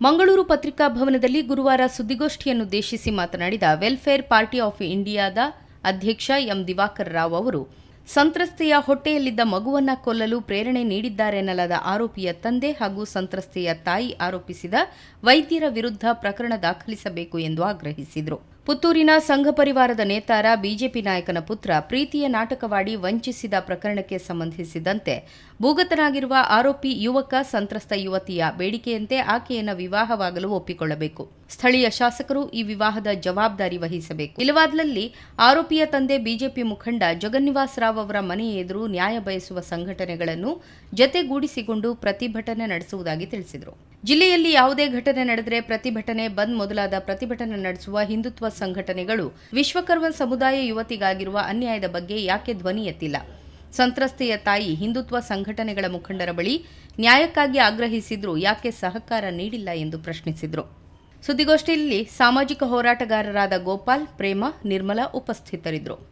ಮಂಗಳೂರು ಪತ್ರಿಕಾ ಭವನದಲ್ಲಿ ಗುರುವಾರ ಸುದ್ದಿಗೋಷ್ಠಿಯನ್ನುದ್ದೇಶಿಸಿ ಮಾತನಾಡಿದ ವೆಲ್ಫೇರ್ ಪಾರ್ಟಿ ಆಫ್ ಇಂಡಿಯಾದ ಅಧ್ಯಕ್ಷ ಎಂ ದಿವಾಕರ್ ರಾವ್ ಅವರು, ಸಂತ್ರಸ್ತೆಯ ಹೊಟ್ಟೆಯಲ್ಲಿದ್ದ ಮಗುವನ್ನ ಕೊಲ್ಲಲು ಪ್ರೇರಣೆ ನೀಡಿದ್ದಾರೆನ್ನಲಾದ ಆರೋಪಿಯ ತಂದೆ ಹಾಗೂ ಸಂತ್ರಸ್ತೆಯ ತಾಯಿ ಆರೋಪಿಸಿದ ವೈದ್ಯರ ವಿರುದ್ಧ ಪ್ರಕರಣ ದಾಖಲಿಸಬೇಕು ಎಂದು ಆಗ್ರಹಿಸಿದರು. ಪುತ್ತೂರಿನ ಸಂಘ ಪರಿವಾರದ ನೇತಾರ ಬಿಜೆಪಿ ನಾಯಕನ ಪುತ್ರ ಪ್ರೀತಿಯ ನಾಟಕವಾಡಿ ವಂಚಿಸಿದ ಪ್ರಕರಣಕ್ಕೆ ಸಂಬಂಧಿಸಿದಂತೆ ಭೂಗತನಾಗಿರುವ ಆರೋಪಿ ಯುವಕ ಸಂತ್ರಸ್ತ ಯುವತಿಯ ಬೇಡಿಕೆಯಂತೆ ಆಕೆಯನ್ನು ವಿವಾಹವಾಗಲು ಒಪ್ಪಿಕೊಳ್ಳಬೇಕು. ಸ್ಥಳೀಯ ಶಾಸಕರು ಈ ವಿವಾಹದ ಜವಾಬ್ದಾರಿ ವಹಿಸಬೇಕು. ಇಲ್ಲವಾದಲ್ಲಿ ಆರೋಪಿಯ ತಂದೆ ಬಿಜೆಪಿ ಮುಖಂಡ ಜಗನ್ನಿವಾಸ್ ರಾವ್ ಅವರ ಮನೆಯ ಎದುರು ನ್ಯಾಯ ಬಯಸುವ ಸಂಘಟನೆಗಳನ್ನು ಜತೆಗೂಡಿಸಿಕೊಂಡು ಪ್ರತಿಭಟನೆ ನಡೆಸುವುದಾಗಿ ತಿಳಿಸಿದರು. ಜಿಲ್ಲೆಯಲ್ಲಿ ಯಾವುದೇ ಘಟನೆ ನಡೆದರೆ ಪ್ರತಿಭಟನೆ ಬಂದ್ ಮೊದಲಾದ ಪ್ರತಿಭಟನೆ ನಡೆಸುವ ಹಿಂದುತ್ವ ಸಂಘಟನೆಗಳು ವಿಶ್ವಕರ್ಮ ಸಮುದಾಯ ಯುವತಿಗಾಗಿರುವ ಅನ್ಯಾಯದ ಬಗ್ಗೆ ಯಾಕೆ ಧ್ವನಿ ಎತ್ತಿಲ್ಲ? ಸಂತ್ರಸ್ತೆಯ ತಾಯಿ ಹಿಂದುತ್ವ ಸಂಘಟನೆಗಳ ಮುಖಂಡರ ಬಳಿ ನ್ಯಾಯಕ್ಕಾಗಿ ಆಗ್ರಹಿಸಿದ್ರೂ ಯಾಕೆ ಸಹಕಾರ ನೀಡಿಲ್ಲ ಎಂದು ಪ್ರಶ್ನಿಸಿದರು. ಸುದ್ದಿಗೋಷ್ಠಿಯಲ್ಲಿ ಸಾಮಾಜಿಕ ಹೋರಾಟಗಾರರಾದ ಗೋಪಾಲ್, ಪ್ರೇಮ, ನಿರ್ಮಲಾ ಉಪಸ್ಥಿತರಿದ್ದರು.